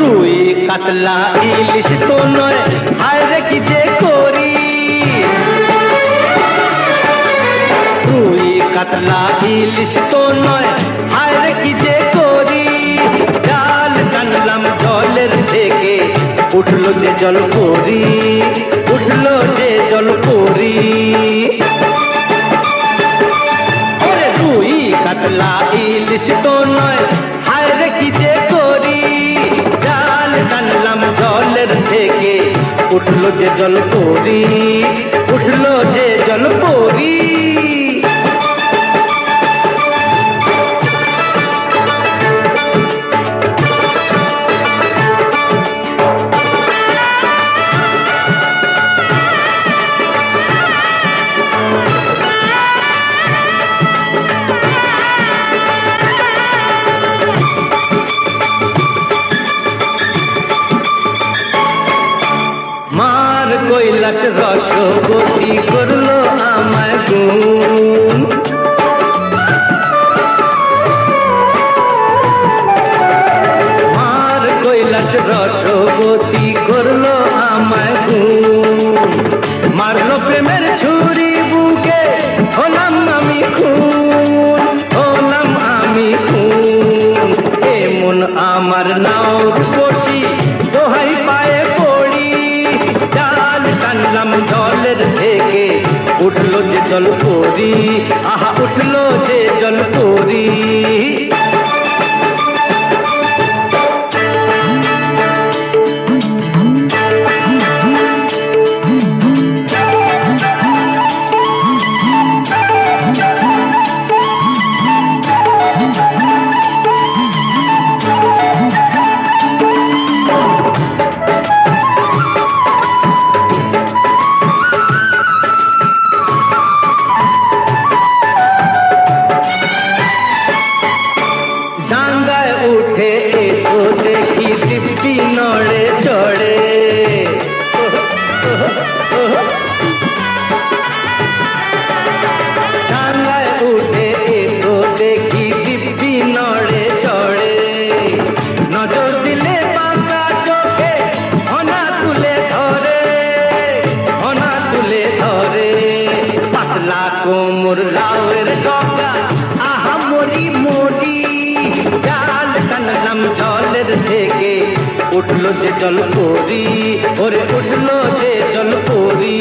রুই, কাতলা, ইলিশ তো নয়, হায় রে কি যে করি। রুই, কাতলা, ইলিশ তো নয়, হায় রে কি যে করি। জাল টানলাম জলের থেকে উঠল যে জল পরি উঠল যে জল রুই, কাতলা, ইলিশ তো নয়, হায় রে কি যে উঠল যে জল পরি উঠল যে জল কৈলাস রসবতী করল আমায় গুণ। মার কৈলাস রসবতী করল আমায় গুণ। মারলো প্রেমের ছুরি বুকে, হলাম আমি খুন, হলাম আমি খুন। এমন আমার নাও উঠল যে জল পরি আহা উঠল ডগা আহা মরি মরি জাল টানলাম জলের থেকে উঠল যে জল পরি ওরে উঠল যে জল পরি